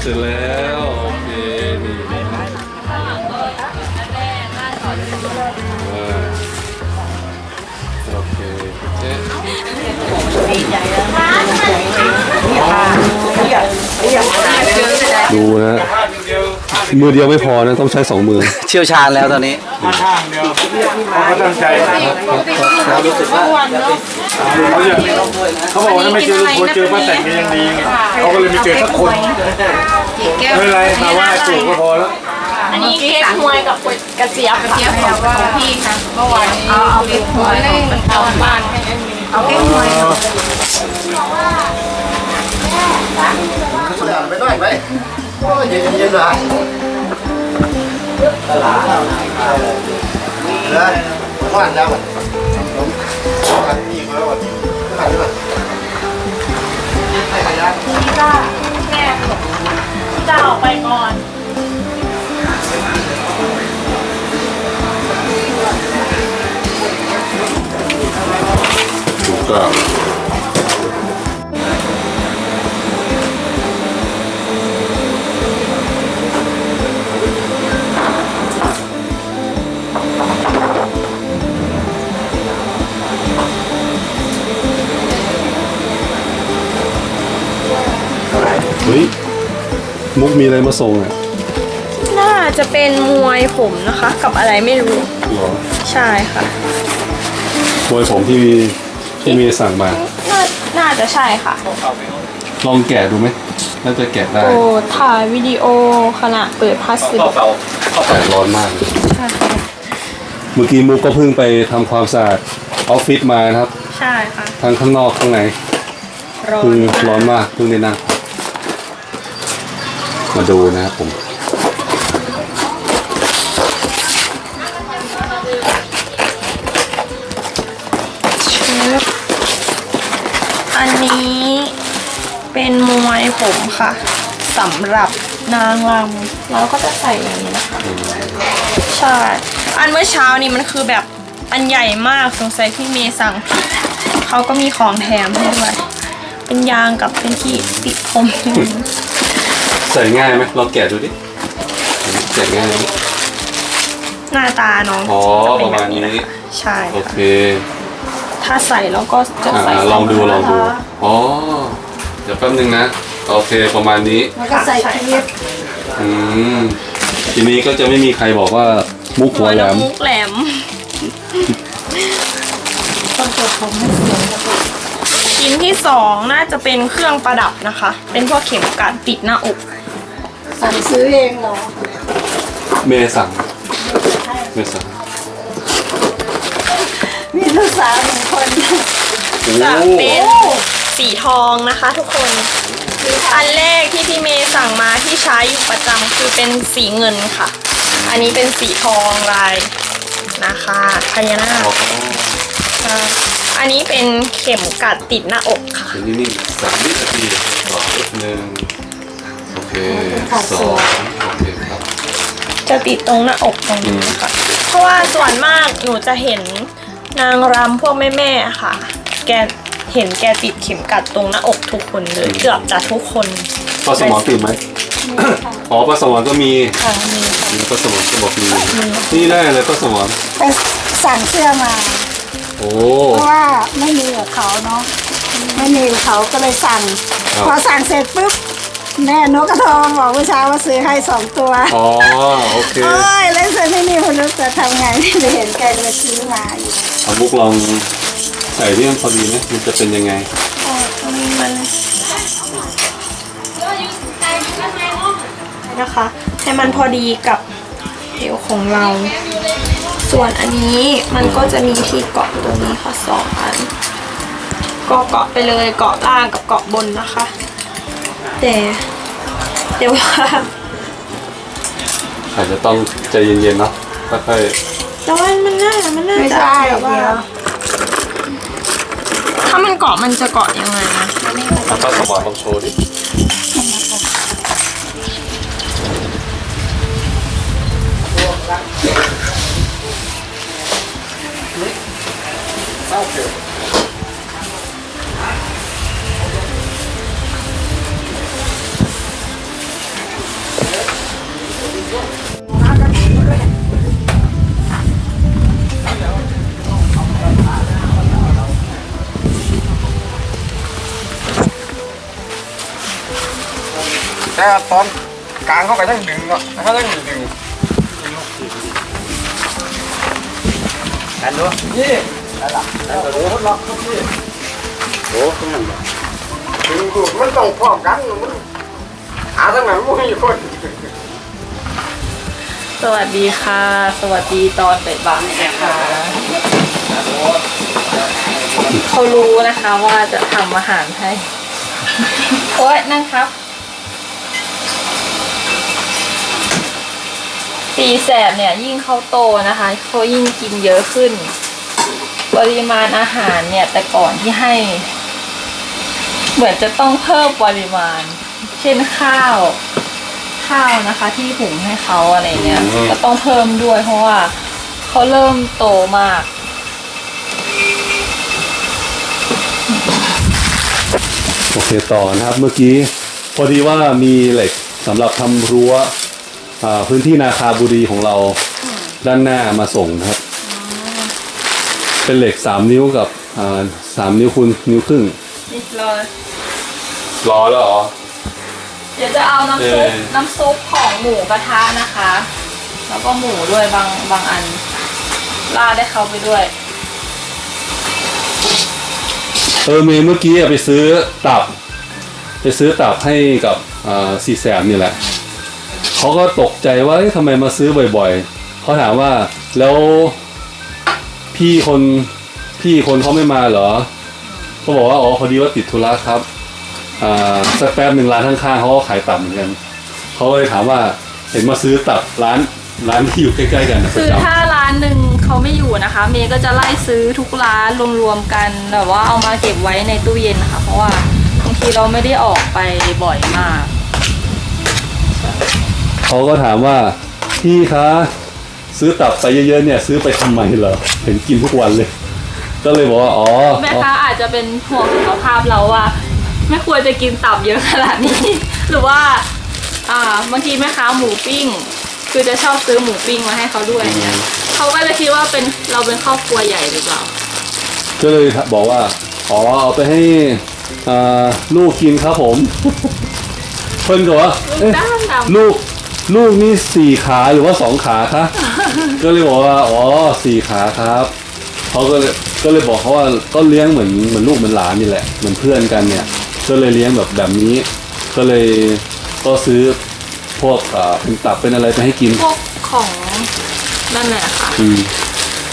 เสร็จแล้ว โอเค นี่อ่โอเคเจ๊ดูนะ มือเดียวไม่พอนะ ต้องใช้สองมือ เชี่ยวชาญแล้วตอนนี้ ข้างเดียวเขาตั้งใจเรารู้สึกว่า เขาอยากเขาบอกว่าถ้าไม่เจอลุงพลเจอป้าแต่งก็ยังดีไงเขาก็เลยไม่เจอสักคนไม่เป็นไรมาไหว้ปู่ก็พอแล้วอันนี้เค้กหวยกับกระเจี๊ยบกระเจี๊ยบของพี่ค่ะเมื่อวานนี้เอาเอาเค้กหวยของชาวบ้านให้เอ็มมีเอาเค้กหวยไปด้วยไหมโอ้ยเย็นเย็นหน่อยเลยว่านแล้วผม หันอีกแล้วหันด้วยจะออกไปก่อนถูกต้อง มุกมีอะไรมาส่งอะน่าจะเป็นมวยผมนะคะ กับอะไรไม่รู้ หรอใช่ค่ะมวยผมที่มีที่มีสั่งมา น่าน่าจะใช่ค่ะ ลองแกะดูไหมน่าจะแกะได้โอ้ถ่ายวิดีโอขณะเปิดพัสดุแต่ร้อนมากเลยเมื่อกี้มุกก็เพิ่งไปทำความสะอาดออฟฟิศมานะครับ ใช่ค่ะ ทั้งข้างนอกข้างในร้อคือนร้อนมากเพิ่งได้นั่ง มาดูนะครับผมอันนี้เป็นมวยผมค่ะสำหรับนางรำเราก็จะใส่อย่างนี้นะคะใช่อันเมื่อเช้านี่มันคือแบบอันใหญ่มากสงสัยพี่เมย์สั่งผิดเขาก็มีของแถมให้ด้วยเป็นยางกับเป็นที่ติดผม ใส่ง่ายไหมลองแกะดูดิแกะง่ายไหมหน้าตาน้องอ๋อจะปเป็นระแบมาณบนี้นี้นะใช่โอค่ะเคถ้าใส่แล้วก็จะอ่าใส่ลองดูลองดูนะคะอ๋อเดี๋ยวแป๊บนึงนะโอเคประมาณนี้ แล้วก็ใส่คลิปอืมทีนี้ก็จะไม่มีใครบอกว่ามุกหัวแหลมมุกแหลมชิ้นที่สองน่าจะเป็นเครื่องประดับนะคะ เป็นพวกเข็มกลัดติดหน้าอก สั่งซื้อเองเหรอเมย์สั่งเมย์สั่งมีลูกสาวหนึ่งคนโอ้จะเป็นสีทองนะคะทุกคน อันแรกที่พี่เมย์สั่งมาที่ใช้อยู่ประจำคือเป็นสีเงินค่ะ อันนี้เป็นสีทองลายนะคะพญานาคอ๋อค่ะอันนี้เป็นเข็มกลัดติดหน้าอกค่ะเป็นนิ่งๆสามวินาทีสองหนึ่งโอ เคสองโอเคครับ จะติดตรงหน้าอกตรงนี้ค่ะเพราะว่าส่วนมากหนูจะเห็นนางรำพวกแม่ๆค่ะ แกเห็นแกติดเข็มกลัดตรงหน้าอกทุกคนเลยเกือบจะทุกคนป้าสมอนติดไหมอ๋อป้าสมอนก็มีค่ะมีค่ะมีป้าสมอนก็บอกมีนี่ได้เลยป้าสมอนไปสั่งเสื้อมา โอ้เพราะว่าไม่มีกับเขาเนาะไม่มีกับเขาก็เลยสั่งครับพอสั่งเสร็จปุ๊บ แม่นกกระโทรมาบอกเมื่อเช้าว่าซื้อให้สองตัว อ๋อ โอเค โอ้ยแล้วเสร็จไม่มีคนรู้จะทำไงไม่เห็นแกเลยซื้อมาอยู่เอามุกลองใส่ที่มันพอดีไหมมันจะเป็นยังไงมันนะคะ ให้มันพอดีกับเอวของเรา ส่วนอันนี้มันก็จะมีที่เกาะตรงนี้ค่ะสองอัน ก็เกาะไปเลยเกาะล่างกับเกาะบนนะคะ แต่เดี๋ยวว่าอาจจะต้องใจเย็นๆเนาะค่อยแต่ว่ามันน่ามันน่าไม่จะใช่แบบว่าเดี๋ยวถ้ามันเกาะมันจะเกาะยังไงนะๆป้าสมอนลองโชว์ดิ ตอนกลางเขาก็ยังดึงเนาะเขายังดึงกันดูนี่โอ้โหล็อกครับพี่โอ้ตรงนั้นดึงดูดมันต้องพร้อมกันมันหาทั้งนั้นไม่มีคนสวัสดีค่ะ สวัสดีตอนบ่ายๆนะคะ เขารู้นะคะว่าจะทำอาหารให้ โอ๊ยนั่งครับ ปีแสบเนี่ยยิ่งเขาโตนะคะเขายิ่งกินเยอะขึ้น ปริมาณอาหารเนี่ยแต่ก่อนที่ให้ เหมือนจะต้องเพิ่มปริมาณ เช่นข้าว ข้าวนะคะที่หุงให้เขาอะไรเงี้ยอืมก็ต้องเพิ่มด้วยเพราะว่าเขาเริ่มโตมากโอเคต่อนะครับเมื่อกี้ พอดีว่ามีเหล็กสำหรับทำรั้ว อ่าพื้นที่นาคาบุรีของเราด้านหน้ามาส่งนะครับ เป็นเหล็กสามนิ้วกับอ่าสามนิ้วคูณนิ้วครึ่ง นี่เรารอแล้วเหรอ เดี๋ยวจะเอาน้ำซุปเออ น้ำซุปของหมูกระทะนะคะ แล้วก็หมูด้วยบางบางอันราดได้เขาไปด้วย เออเมย์เมื่อกี้อะไปซื้อตับ ไปซื้อตับให้กับอ่าซีแซมนี่แหละ เขาก็ตกใจว่าทำไมมาซื้อบ่อยๆเขาถามว่าแล้วพี่คนพี่คนเขาไม่มาเหรอเขาบอกว่าอ๋อพอดีว่าติดธุระครับอ่าสักแป๊บหนึ่งร้านข้างๆเขาก็ขายตับเหมือนกันเขาเลยถามว่าเห็นมาซื้อตับร้านร้านที่อยู่ใกล้ๆกันนะปคืระอจถ้าร้านหนึ่งเขาไม่อยู่นะคะ เมย์ก็จะไล่ซื้อทุกร้านรวมๆกันแบบว่าเอามาเก็บไว้ในตู้เย็นนะคะ เพราะว่าบางทีเราไม่ได้ออกไปบ่อยมาก เขาก็ถามว่าพี่คะซื้อตับไปเยอะๆเนี่ย ซื้อไปทำไมเหรอเห็นกินทุกวันเลย ก็เลยบอกว่าอ๋อแม่อ๋อ ค้าอาจจะเป็นห่วงสุขภาพเราว่า ไม่ควรจะกินตับเยอะขนาดนี้ หรือว่า อ่าบางทีแม่ค้าหมูปิ้ง คือจะชอบซื้อหมูปิ้งมาให้เขาด้วยเนี่ยเขาก็เลยคิดว่าเป็นเราเป็นครอบครัวใหญ่หรือเปล่า ก็เลยบอกว่า อ๋อ เอาไปให้อ่าลูกกินครับผม เพิ่นก็ว่าลูกเอ๊ะด้านดำ ลูก ลูกนี่สี่ขาหรือว่าสองขาคะ ก็เลยบอกว่าอ๋อสี่ขาครับเขาก็เลยก็เลยบอกเขาว่าก็เลี้ยงเหมือนเหมือนลูกเหมือนหลานนี่แหละเหมือนเพื่อนกันเนี่ย ก็เลยเลี้ยงแบบแบบนี้ ก็เลยก็ซื้อพวกอ่าเป็นตับเป็นอะไรไปให้กิน พวกของนั่นแหละค่ะอืม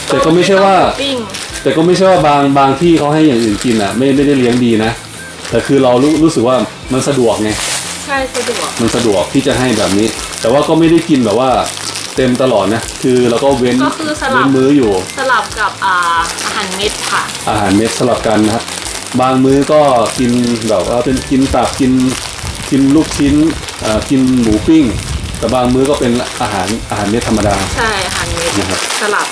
แต่ก็ไม่ใช่ว่าหปิ้งแต่ก็ไม่ใช่ว่าบางบางที่เขาให้อย่างอื่นกินอะ ไม่ไม่ได้เลี้ยงดีนะแต่คือเรารู้รู้สึกว่ามันสะดวกไงใช่สะดวก มันสะดวกที่จะให้แบบนี้ แต่ว่าก็ไม่ได้กินแบบว่าเต็มตลอดนะ คือเราก็เว้นก็คือสลัเว้บนมื้ออยู่ สลับกับอ่าอาหารเม็ดค่ะ อาหารเม็ดสลับกันนะครับ บางมื้อก็กินแบบว่าเป็นกินตับกินกินลูกชิ้นเอ่อกินหมูปิ้ง แต่บางมื้อก็เป็นอาหารอาหารเม็ดธรรมดา ใช่อาหารเม็ดนะครับ สลับ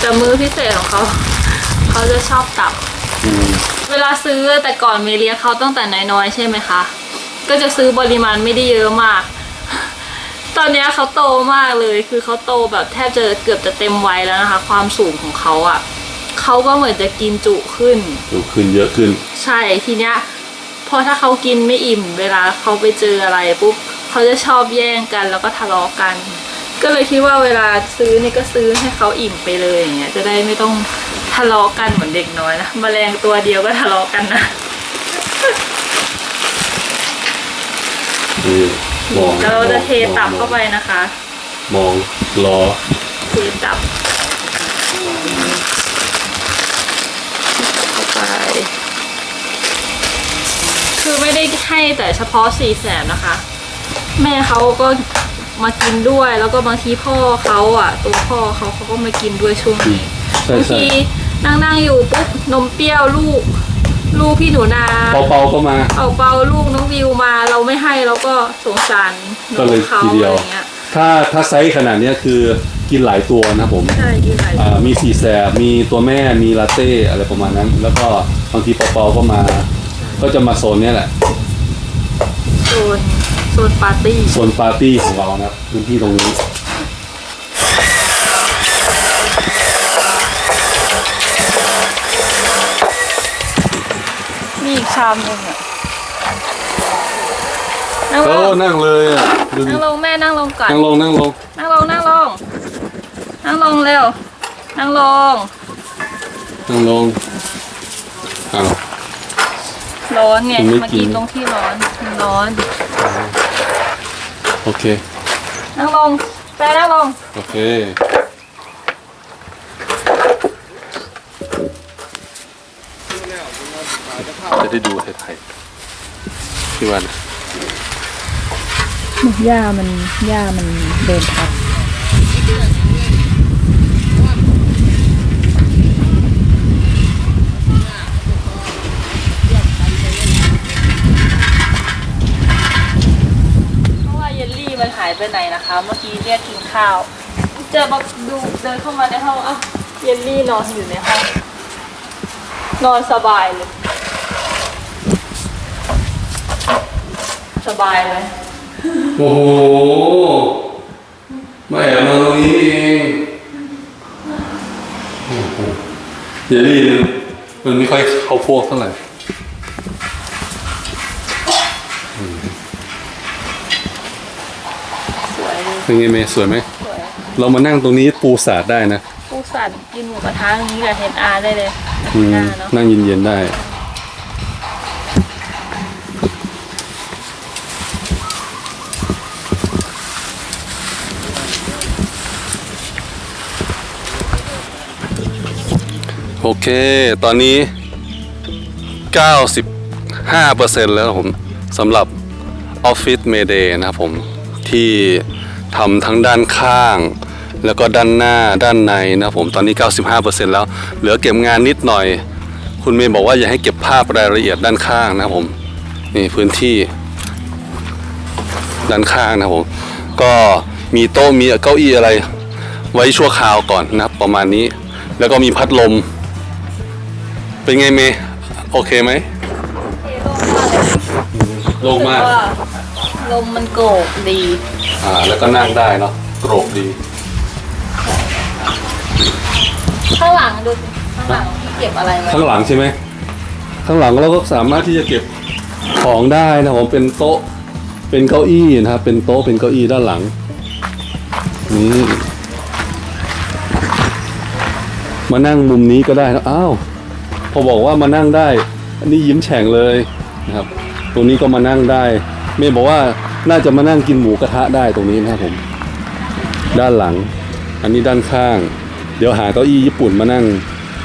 แต่มื้อพิเศษของเขา เขาจะชอบตับ อืมเวลาซื้อแต่ก่อนเมเลียงเขาตั้งแต่น้อยๆใช่ไหมคะ ก็จะซื้อปริมาณไม่ได้เยอะมาก ตอนเนี้ยเขาโตมากเลย คือเขาโตแบบแทบจะเกือบจะเต็มวัยแล้วนะคะ ความสูงของเขาอะ่ะเขาก็เหมือนจะกินจุขึ้น ดูขึ้นเยอะขึ้น ใช่ทีเนี้ยพอถ้าเขากินไม่อิ่ม เวลาเขาไปเจออะไรปุ๊บเขาจะชอบแย่งกันแล้วก็ทะเลาะกัน ก็เลยคิดว่าเวลาซื้อนี่ก็ซื้อให้เขาอิ่มไปเลยอย่างเงี้ยจะได้ไม่ต้องทะเลาะกันเหมือนเด็กน้อยนะแมลงตัวเดียวก็ทะเลาะกันนะนี่ม องแล้วเราจะเทมองตับเข้าไปนะคะ มองรอเทตับเข้าไป คือไม่ได้ให้แต่เฉพาะสี่แสนนะคะ แม่เขาก็มากินด้วยแล้วก็บางทีพ่อเขาอะ ตัวพ่อเขาเขาก็มากินด้วยช่วงนี้ใช่บางใช่ทีนั่งนั่งๆอยู่ปุ๊บนมเปรี้ยวลูก ลูกพี่หนูนาเปาเปาก็มา เอาเปาลูกน้องวิวมาเราไม่ให้เราก็สงสารน้ก็องเลยเขาทีเดีอะยวไรเงี้ยถ้าถ้าไซส์ขนาดเนี้ยคือกินหลายตัวนะผมใช่กินหลายอ่ามีสีแสบมีตัวแม่มีลาเต้อะไรประมาณนั้น แล้วก็บางทีเปาเปาก็มา ก็จะมาโซนเนี้ยแหละโซนโซนปาร์ตี้โซนปาร์ตี้ของเรานะครับพื้นที่ตรงนี้ามหนึ่งอะนั่งลโอ้งนั่งเลยอะดูดินั่งลงแม่นั่งลงก่อน นั่งลงนั่งลงนั่งลงนั่งลง นั่งลงเร็ว นั่งลง นั่งลงอ้าว ร้อนไง ไม่เมื่อกิกี้นตรงที่ร้อนมันร้อน โอเคนั่งลงแปรนั่งลง โอเค จะได้ดูไทยๆพี่วันหญ้ามันหญ้ามันเดินทับเพราะว่าเยลลี่มันหายไปไหนนะคะ เมื่อกี้เรียกกินข้าว เจอบอกดูเดินเข้ามาในห้องอ้าวเยลลี่นอนอยู่ในห้องนอนสบายเลย สบายเลย โอ้โหมาแอบมาตรงนี้เองโอ้โหเยลลี่เนี่ยมันไม่ค่อยเข้าพวกเท่าไหร่อืมสวยเลยเป็นไงเมย์สวยไหม สวยเรามานั่งตรงนี้ปูสาดได้นะปูสันกินหมูกระทะอย่างนี้กับเฮดอาร์ได้เลยอืมหน้าเนาะ นั่งเย็นๆได้ โอเค ตอนนี้ 95%แล้วครับผมสำหรับออฟฟิศเมเดย์นะครับผมที่ทำทั้งด้านข้าง แล้วก็ด้านหน้าด้านในนะครับผมตอนนี้ 95%แล้ว เหลือเก็บงานนิดหน่อย คุณเมย์บอกว่าอย่าให้เก็บภาพรายละเอียดด้านข้างนะครับผมนี่พื้นที่ ด้านข้างนะครับผมก็มีโต๊ะมีเก้าอี้อะไร ไว้ชั่วคราวก่อนนะครับประมาณนี้ แล้วก็มีพัดลม เป็นไงเมย์โอเคไหมโล่งมากว่าลมมันโกกดี อ่าแล้วก็นั่งได้เนาะโกรกดี ข้างหลังดูสิข้างหลังที่เก็บอะไรไว้ข้างหลังใช่ไหมข้างหลังเราก็สามารถที่จะเก็บของได้นะผมเป็นโต๊ะเป็นเก้าอี้นะครับเป็นโต๊ะเป็นเก้าอี้ด้านหลังนี่มานั่งมุมนี้ก็ได้นะอ้าว พอบอกว่ามานั่งได้ อันนี้ยิ้มแฉ่งเลยนะครับ ตรงนี้ก็มานั่งได้เมย์บอกว่าน่าจะมานั่งกินหมูกระทะได้ตรงนี้นะครับผม ด้านหลัง อันนี้ด้านข้าง เดี๋ยวหาเก้าอี้ญี่ปุ่นมานั่ง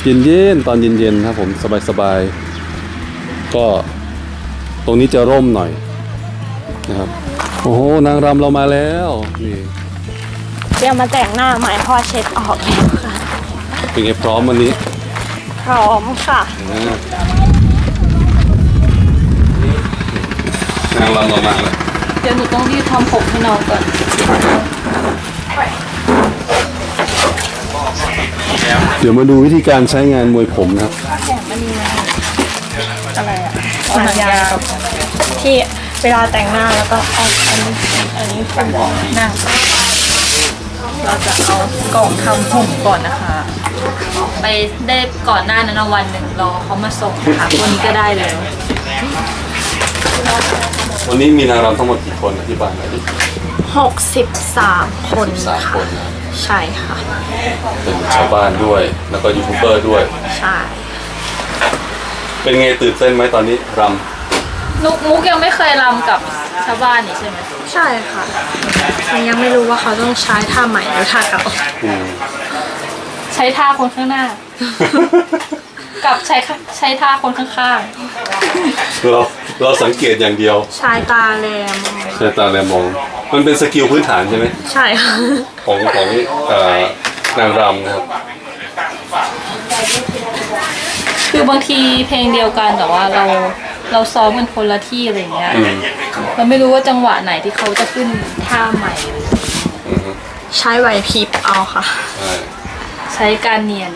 เย็นๆตอนเย็นๆครับผมสบายๆก็ตรงนี้จะร่มหน่อยนะครับโอ้โหนางรำเรามาแล้วนี่เดี๋ยวมาแต่งหน้าใหม่เพอเช็ดออกแล้วค่ะเป็นไงพร้อมวันนี้ พร้อมค่ะอ่านางรำเรามาแล้วเดี๋ยวหนูต้องรีบทำผมให้น้องก่อนเดี๋ยวมาดูวิธีการใช้งานมวยผมนะครับอะไรอะหนังยาวที่เวลาแต่งหน้าแล้วก็เอาอันนี้อันนี้ผมนั่งเราจะเอากล่องทำผมก่อนนะคะ ไปได้ก่อนหน้านั้นนะวันหนึ่งรอเขามาส่งค่ะวันนี้ก็ได้แล้ว วันนี้มีนางรำทั้งหมดกี่คนนะที่บ้านนะที่63 คนสามค่ะคนนะใช่ค่ะ เป็นชาวบ้านด้วย แล้วก็ยูทูบเบอร์ด้วย ใช่เป็นไงตื่นเต้นไหมตอนนี้รนุกมุกยังไม่เคยรำกับชาวบ้านนี่ใช่ไหมใช่ค่ะแต่ยังไม่รู้ว่าเขาต้องใช้ท่าใหม่หรือท่าเก่าำอืม ใช้ท่าคนข้างหน้า กับใช้ข้าใช้ท่าคนข้างเราเราสังเกตอย่างเดียวชายตาแรมใช้ตาแลมอง มันเป็นสกิลพื้นฐานใช่ไหมใช่ค่ะ ของของเอ่อนางรำนะครับ ๆ คือบางทีเพลงเดียวกันแต่ว่าเราเราซ้อมกันคนละที่อะไรเงี้ย อืมเราไม่รู้ว่าจังหวะไหนที่เขาจะขึ้นท่าใหม่ อือฮึใช้ไหวพริบเอาค่ะ ใช่ ใช้การเนียน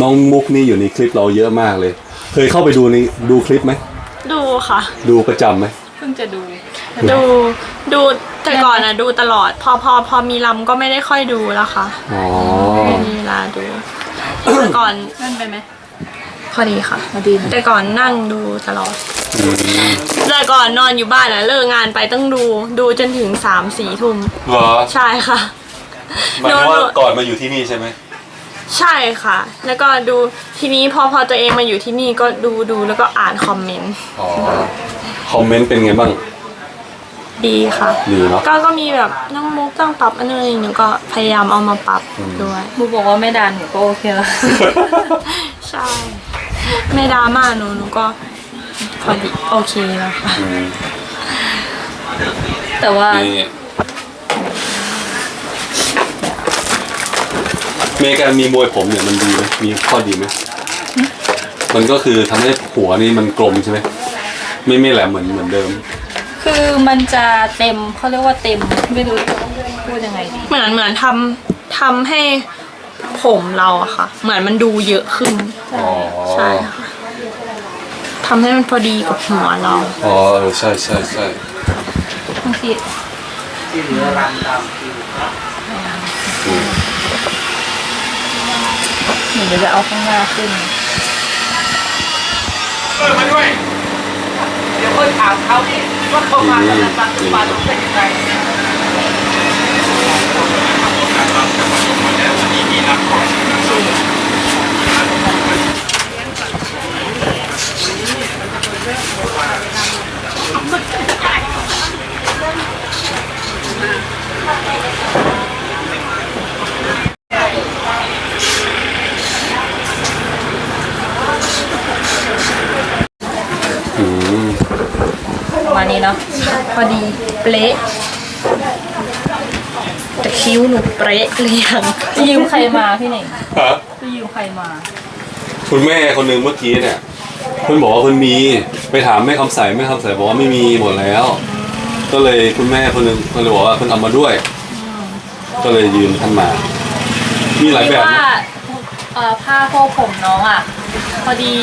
น้องมุกนี่อยู่ในคลิปเราเยอะมากเลย เคยเข้าไปดูในดูคลิปไหม ดูค่ะ ดูประจำไหม เพิ่งจะดู ดูดูแต่ก่อนนะดูตลอด พอพอพอมีลำก็ไม่ได้ค่อยดูแล้วค่ะอ๋อ ไม่มีเวลาดูแต่ก่อน นั่นไปไหมพ อดีค่ะ พอดีแต่ก่อนนั่งดูตลอด แต่ก่อนนอนอยู่บ้านอะเลิกงานไปต้องดู ดูจนถึงสามสี่ทุ่มเหรอใช่ค่ะ หมายถึงว่าก่อนมาอยู่ที่นี่ใช่ไหมใช่ค่ะ แล้วก็ดูทีนี้พอพอตัวเองมาอยู่ที่นี่ก็ดูดูแล้วก็อ่านคอมเมนต์อ๋อคอมเมนต์เป็นไงบ้าง ดีค่ะ ดีเนาะก็ก็มีแบบน้องมุกต้องปรับอันนึงหนูก็พยายามเอามาปรับด้วยมูบอกว่าไม่ดันหนูก็โอเคแล้ว ใช่ ไม่ดราม่าหนูหนูก็พอดีโอเคแล้วค่ะอืมแต่ว่านี่เมการมีมวยผมเนี่ยมันดีไหมมีข้อดีไหมมันก็คือทำให้หัวนี่มันกลมใช่ไหมไม่ไม่แหลมเหมือนเหมือนเดิม คือมันจะเต็มเขาเรียกว่าเต็มไม่รู้พูดยังไงดี เหมือนเหมือนทำทำให้ ผมเราอะค่ะ เหมือนมันดูเยอะขึ้น อ๋อใช่ค่ะทำให้มันพอดีกับหัวเราอ๋อเออใช่ใช่ใช่บางทีที่เหลือรันตามคิวหนูจะเอาข้างหน้าขึ้นเดี๋ยวคนถามเขาเนี่ยว่าเขามาตอนนั้นมาทุกวันต้องเป็นยังไง มานี้เนาะพอดีเป๊ะ คิ้วหนูเป๊ะเลยยังไปยืมใครมาพี่หนิงฮะไปยืมใครมา คุณแม่คนหนึ่งเมื่อกี้เนี่ยคุณบอกว่าคุณมีไปถามแม่คำใสแม่คำใสบอกว่าไม่มีหมดแล้ว ก็เลยคุณแม่คนหนึ่งก็เลยบอกว่าคุณเอามาด้วย ก็เลยยืมท่านมา มีหลายแบบว่านะเอ่อผ้าโพกผมน้องอะ พอดี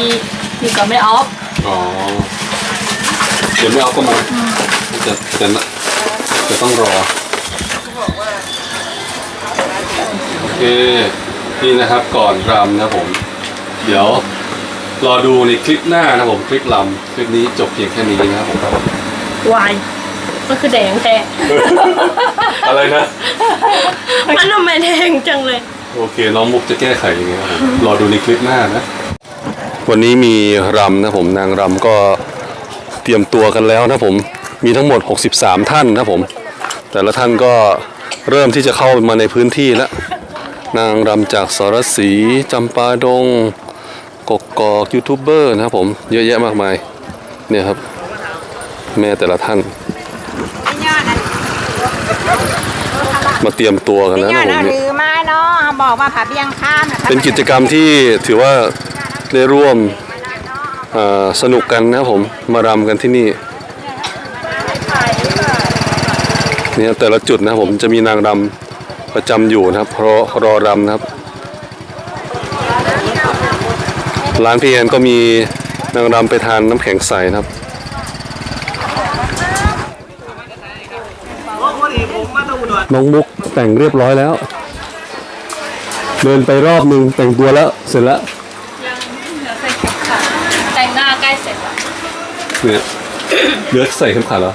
อยู่กับแม่ออฟอ๋อเดี๋ยวไม่เอาก็มาจะจะจะต้องรอ เคนี่นะครับก่อนรำนะครับผม เดี๋ยวรอดูในคลิปหน้านะครับผมคลิปลำคลิปนี้จบเพียงแค่นี้นะครับผมวายมันคือแดงแท้ อะไรนะ มันทำไมแดงจังเลย โอเคน้องมุกจะแก้ไขยังไงครับผมรอดูในคลิปหน้านะ วันนี้มีรำนะผมนางรำก็เตรียมตัวกันแล้วนะผมมีทั้งหมด 63 ท่านนะผม แต่ละท่านก็เริ่มที่จะเข้ามาในพื้นที่แล้ว นางรำจากสรศรีจำปาดง กกกอกยูทูบเบอร์นะครับผมเยอะแยะมากมายเนี่ยครับ แม่แต่ละท่าน มาเตรียมตัวกันแล้วนะผมเนี่ย หรือไม่เนาะบอกว่าผาเบียงข้ามนะเป็นกิจกรรมที่ถือว่าได้ร่วมเอ่อสนุกกันนะครับผมมารำกันที่นี่เนี่ยแต่ละจุดนะครับผมจะมีนางรำ ประจำอยู่นะครับรอรอรำนะครับ ร้านพี่แอนก็มีนางรำไปทานน้ำแข็งใสนะครับน้องมุกแต่งเรียบร้อยแล้ว เดินไปรอบหนึ่งแต่งตัวแล้วเสร็จแล้วแต่งหน้าใกล้เสร็จแล้วเนี่ยเหลือใส่เข็มขัดเหรอ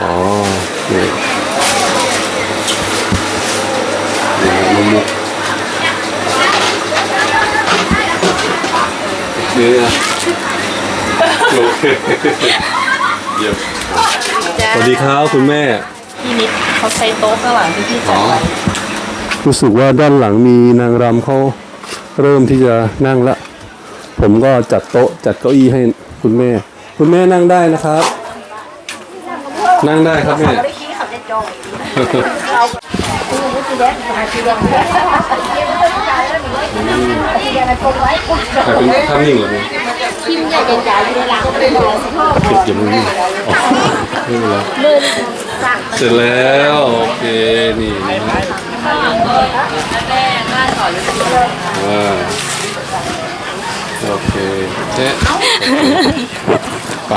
อ๋อนี่นี่ นี่นะโอเคเยี่ยมสวัสดีครับคุณแม่ พี่นิดเขาใช้โต๊ะข้างหลังที่พี่จัดไว้รู้สึกว่าด้านหลังมีนางรำเขาเริ่มที่จะนั่งละ ผมก็จัดโต๊ะจัดเก้าอี้ให้คุณแม่ คุณแม่นั่งได้นะครับ นั่งได้ครับแม่ แต่เป็นภาพนิ่งเหรอเนี่ยพิมพ์ใหญ่เป็นจ่ายอยู่ในหลังปิดอย่างนี่อ๋อไม่เป็นไรเสร็จแล้ว โอเค นี่นะแม่หน้าถอเลยอ่าโอเคเจ๊ไป